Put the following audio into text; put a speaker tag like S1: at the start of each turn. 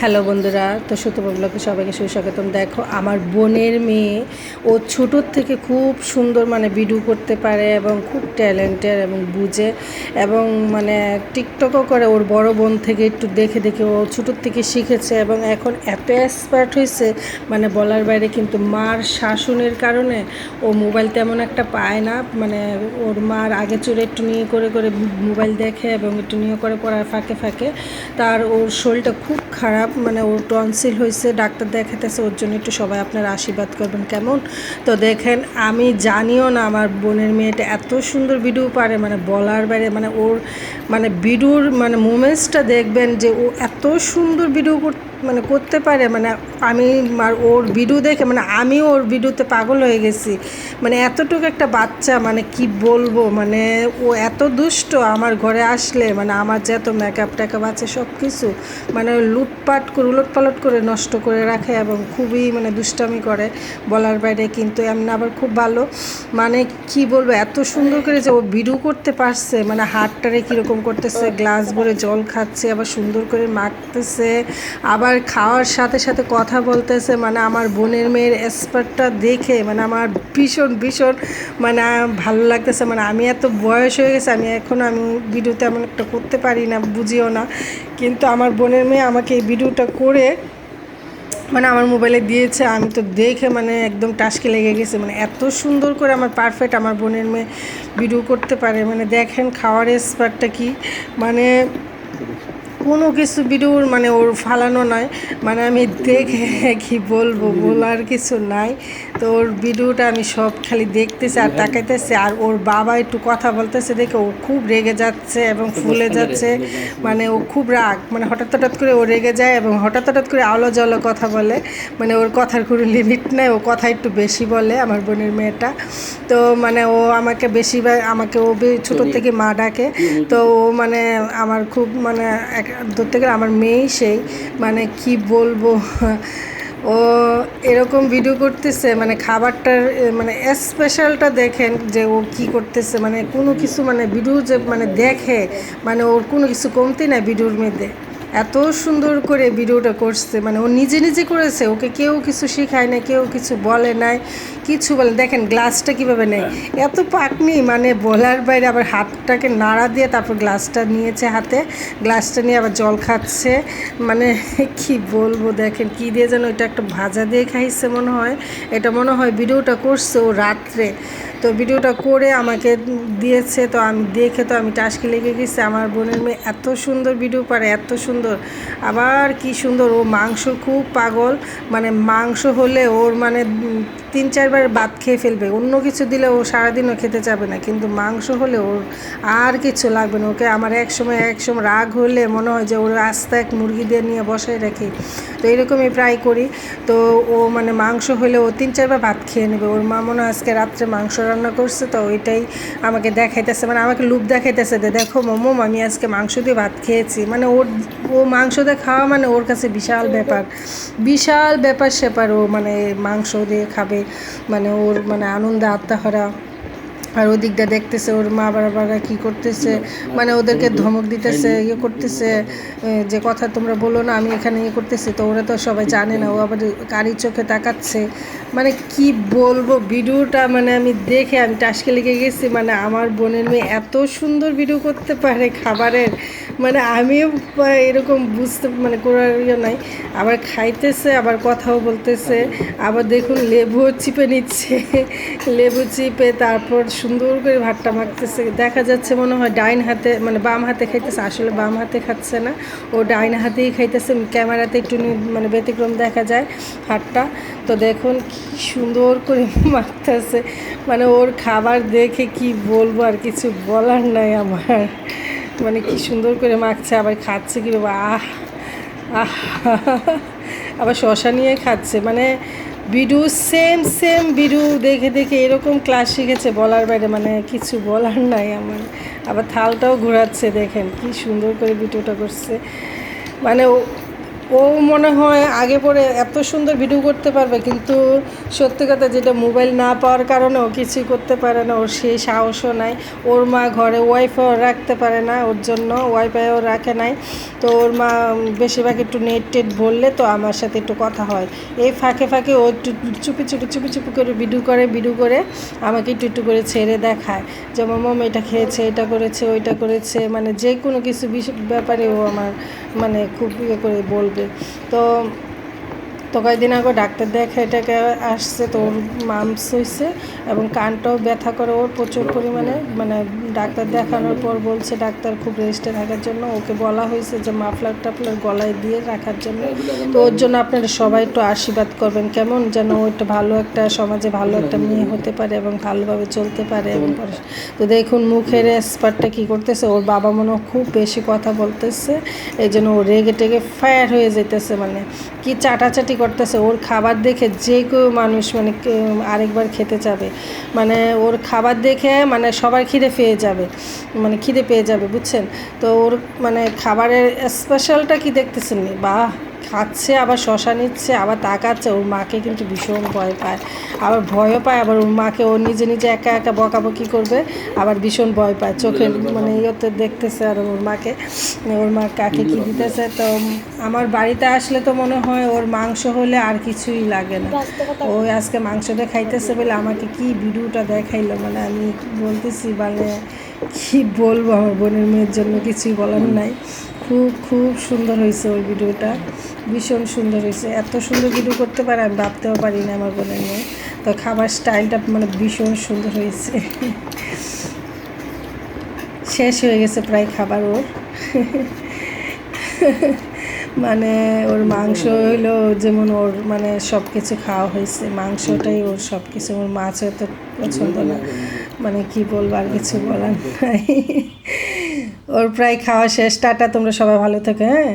S1: Hello বন্ধুরা, তো সুতোবগুলোকে সবাইকে সুস্বাগতম। দেখো, আমার বোনের মেয়ে, ও ছোটোর থেকে খুব সুন্দর মানে ভিডিও করতে পারে এবং খুব ট্যালেন্টেড এবং বুঝে এবং মানে টিকটকও করে। ওর বড় বোন থেকে একটু দেখে দেখে ও ছোটোর থেকে শিখেছে এবং এখন এত এক্সপার্ট হয়েছে মানে বলার বাইরে কিন্তু মার শাসনের কারণে ও মোবাইল তেমন একটা পায় না। মানে ওর মার আগে চড়ে একটু নিয়ে করে করে মোবাইল দেখে এবং একটু নিয়ে করে পড়ার ফাঁকে ফাঁকে। তার ওর শরীরটা খুব খারাপ। মানে ও টনসিল হয়েছে ডাক্তার দেখাতেছে ওর জন্য একটু সবাই আপনার আশীর্বাদ করবেন, কেমন? তো দেখেন, আমি জানিও না, আমার বোনের মেয়েটা এত সুন্দর বিডু পারে মানে বলার বাইরে মানে ওর মানে বিডুর মানে মুমেন্টসটা দেখবেন যে ও এত সুন্দর ভিডিও করতে মানে করতে পারে মানে আমি ওর ভিডিও দেখে মানে আমিও ওর ভিডিওতে পাগল হয়ে গেছি। মানে এতটুকু একটা বাচ্চা মানে কি বলব? মানে ও এত দুষ্ট আমার ঘরে আসলে মানে আমার যে এত মেকআপ টেকআপ আছে সব কিছু মানে লুটপাট করে উলট পালট করে নষ্ট করে রাখে এবং খুবই মানে দুষ্টামি করে বলার বাইরে, কিন্তু এমনি আবার খুব ভালো। মানে কি বলব, এত সুন্দর করে যে ও ভিডিও করতে পারছে মানে হাতটারে কীরকম করতেছে, গ্লাস ভরে জল খাচ্ছে, আবার সুন্দর করে মাখতেছে, আবার খাওয়ার সাথে সাথে কথা বলতেছে মানে আমার বোনের মেয়ের এক্সপার্টটা দেখে মানে আমার ভীষণ ভীষণ মানে ভালো লাগতেছে। মানে আমি এত বয়স হয়ে গেছে, আমি এখন আমি ভিডিও তেমন একটা করতে পারি না, বুঝিও না। কিন্তু আমার বোনের মেয়ে আমাকে এই ভিডিওটা করে মানে আমার মোবাইলে দিয়েছে। আমি তো দেখে মানে একদম টাসকে লেগে গেছে। মানে এত সুন্দর করে আমার পারফেক্ট আমার বোনের মেয়ে ভিডিও করতে পারে। মানে দেখেন খাওয়ার এক্সপার্টটা কি। মানে কোনো কিছু ভিডিওর মানে ওর ফালানো নয় মানে আমি দেখে কি বলব বলার কিছু নাই। তো ওর ভিডিওটা আমি সব খালি দেখতেছি আর তাকাইতেছি আর ওর বাবা একটু কথা বলতেছে দেখে ও খুব রেগে যাচ্ছে এবং ফুলে যাচ্ছে। মানে ও খুব রাগ মানে হঠাৎ হঠাৎ করে ও রেগে যায় এবং হঠাৎ হঠাৎ করে আলো জলো কথা বলে। মানে ওর কথার কোনো লিমিট নেই ও কথা একটু বেশি বলে আমার বোনের মেয়েটা। তো মানে ও আমাকে বেশি আমাকে ও ছোটোর থেকে মা ডাকে। তো ও মানে আমার খুব মানে এক- ধরতে গেলে আমার মেয়েই সেই। মানে কি বলব? ও এরকম ভিডিও করতেছে মানে খাবারটার মানে স্পেশালটা দেখেন যে ও কি করতেছে। মানে কোনো কিছু মানে ভিডিও যে মানে দেখে মানে ওর কোনো কিছু কমতি নাই ভিডিওর মধ্যে। এত সুন্দর করে ভিডিওটা করছে মানে ও নিজে নিজে করেছে ওকে কেউ কিছু শেখায় না কেউ কিছু বলে নাই কিছু বলে দেখেন গ্লাসটা কীভাবে নেই এত পাকনি মানে বলার বাইরে আবার হাতটাকে নাড়া দিয়ে তারপর গ্লাসটা নিয়েছে হাতে গ্লাসটা নিয়ে আবার জল খাচ্ছে। মানে কি বলব দেখেন কি দিয়ে যেন এটা একটা ভাজা দিয়ে খাইছে মনে হয়। এটা মনে হয় ভিডিওটা করছে ও রাত্রে। তো ভিডিওটা করে আমাকে দিয়েছে, তো আমি দেখে তো আমি টাসকে লেগে গেছি। আমার বোনের মেয়ে এত সুন্দর ভিডিও পারে, এত সুন্দর। আবার কি সুন্দর, ও মাংস খুব পাগল। মানে মাংস হলে ওর মানে তিন চারবার ভাত খেয়ে ফেলবে। অন্য কিছু দিলে ও সারাদিনও খেতে যাবে না। কিন্তু মাংস হলে ওর আর কিছু লাগবে না। ওকে আমার এক সময় এক সময় রাগ হলে মনে হয় যে ওর আস্তে এক মুরগি দিয়ে নিয়ে বসায় রাখি। তো এরকমই প্রায় করি। তো ও মানে মাংস হলে ও তিন চারবার ভাত খেয়ে নেবে। ওর মা মনে হয় আজকে রাত্রে মাংস রান্না করছে, তো ওইটাই আমাকে দেখাইতেছে। মানে আমাকে লুপ দেখাইতেছে যে, দেখো মোমো, আমি আজকে মাংস দিয়ে ভাত খেয়েছি। মানে ওর, ও মাংস দিয়ে খাওয়া মানে ওর কাছে বিশাল ব্যাপার। বিশাল ব্যাপার সেপার ও মানে মাংস দিয়ে খাবে। মানে ওর মানে আনন্দে আত্মাহারা। আর ওদিকটা দেখতেছে ওর মা বাবারা কি করতেছে মানে ওদেরকে ধমক দিতেছে ইয়ে করতেছে যে কথা তোমরা বলো না, আমি এখানে ইয়ে করতেছি, তো ওরা তো সবাই জানে না, ও আবার কারি চোখে তাকাচ্ছে। মানে কি বলব, ভিডিওটা মানে আমি দেখে আমি টাসকে লেগে গেছি মানে আমার বোনের মেয়ে এত সুন্দর ভিডিও করতে পারে খাবারের। মানে আমিও এরকম বুঝতে মানে করার ইয়ে নাই। আবার খাইতেছে, আবার কথাও বলতেছে। আবার দেখুন লেবুও চিপে নিচ্ছে। লেবু চিপে তারপর সুন্দর করে ভাতটা মাখতেছে। দেখা যাচ্ছে মনে হয় ডাইন হাতে মানে বাম হাতে খাইতেছে, আসলে বাম হাতে খাচ্ছে না। ও ডাইন হাতেই খাইতেছে, ক্যামেরাতে একটু মানে ব্যতিক্রম দেখা যায় হাতটা। তো দেখুন কি সুন্দর করে মাখতেছে। মানে ওর খাবার দেখে কি বলব আর কিছু বলার নাই আমার। মানে কি সুন্দর করে মাখছে, আবার খাচ্ছে কি বাবা, আহ আহ, আবার শশা নিয়ে খাচ্ছে। মানে বিডু সেম সেম বিডু, দেখে দেখে এরকম ক্লাস শিখেছে বলার বাইরে মানে কিছু বলার নাই আমার। আবার থালটাও ঘোরাচ্ছে, দেখেন কি সুন্দর করে ভিডিওটা করছে। মানে ও মনে হয় আগে পরে এত সুন্দর ভিডিও করতে পারবে, কিন্তু সত্যি কথা যেটা মোবাইল না পাওয়ার কারণে ও কিছুই করতে পারে না, ওর সেই সাহসও নাই। ওর মা ঘরে ওয়াইফাইও রাখতে পারে না, ওর জন্য ওয়াইফাইও রাখে নাই। তো ওর মা বেশিরভাগ একটু নেট টেট বললে তো আমার সাথে একটু কথা হয়। এই ফাঁকে ফাঁকে ও চুপি চুপি চুপি চুপি করে ভিডিও করে ভিডিও করে আমাকে একটু একটু করে ছেড়ে দেখায়। যেমন, মম, এটা খেয়েছে, এটা করেছে, ওইটা করেছে। মানে যে কোনো কিছু ব্যাপারে ও আমার মানে খুব ইয়ে করে বলবে। তো তো কয়েকদিন আগে ডাক্তার দেখে এটাকে আসছে তো ওর মামস হয়েছে এবং কানটাও ব্যথা করে। ওর প্রচুর পরিমাণে মানে ডাক্তার দেখানোর পর বলছে ডাক্তার খুব রেস্টে থাকার জন্য। ওকে বলা হয়েছে যে মাফলার টাফলার গলায় দিয়ে রাখার জন্য। তো ওর জন্য আপনারা সবাই একটু আশীর্বাদ করবেন। কেমন যেন ও একটু ভালো একটা সমাজে ভালো একটা মেয়ে হতে পারে এবং ভালোভাবে চলতে পারে এবং তো দেখুন মুখের স্পারটা কী করতেছে? ওর বাবা মনে খুব বেশি কথা বলতেছে। এই জন্য ও রেগে টেগে ফায়ার হয়ে যেতেছে মানে। কি চাটাচাটি করতেছে, ওর খাবার দেখে যে কেউ মানুষ মানে আরেকবার খেতে যাবে মানে ওর খাবার দেখে মানে সবার খিদে পেয়ে যাবে মানে খিদে পেয়ে যাবে, বুঝছেন তো ওর মানে খাবারের স্পেশালটা কি দেখতেছেন? বাহ খাচ্ছে আবার শশা নিচ্ছে আবার তাকাচ্ছে ওর মাকে কিন্তু ভীষণ ভয় পায়। আবার ভয়ও পায় আবার ওর মাকে ও নিজে নিজে একা একা বকাবকি করবে আবার ভীষণ ভয় পায়। চোখের মানে ইয়েতে দেখতেছে আর ওর মাকে ওর মা কাকে কি দিতেছে তো আমার বাড়িতে আসলে তো মনে হয় ওর মাংস হলে আর কিছুই লাগে না। ও আজকে মাংসটা খাইতেছে বলে আমাকে কি ভিডিওটা দেখাইলো মানে আমি বলতেছি মানে কি বলব আমার বোনের মেয়ের জন্য কিছুই বলার নাই। খুব খুব সুন্দর হয়েছে ওই ভিডিওটা। ভীষণ সুন্দর হয়েছে। এত সুন্দর ভিডিও করতে পারে, আমি ভাবতেও পারি না আমার বোনের মেয়ে। তো খাবার স্টাইলটা মানে ভীষণ সুন্দর হয়েছে। শেষ হয়ে গেছে প্রায় খাবার ওর। মানে ওর মাংস হইল যেমন ওর মানে সব কিছু খাওয়া হয়েছে। মাংসটাই ওর সব কিছু ওর মাছ এত পছন্দ না। মানে কি বলব আর কিছু বলার নাই। ওর প্রায় খাওয়া শেষ। টাটা তোমরা সবাই ভালো থেকো হ্যাঁ?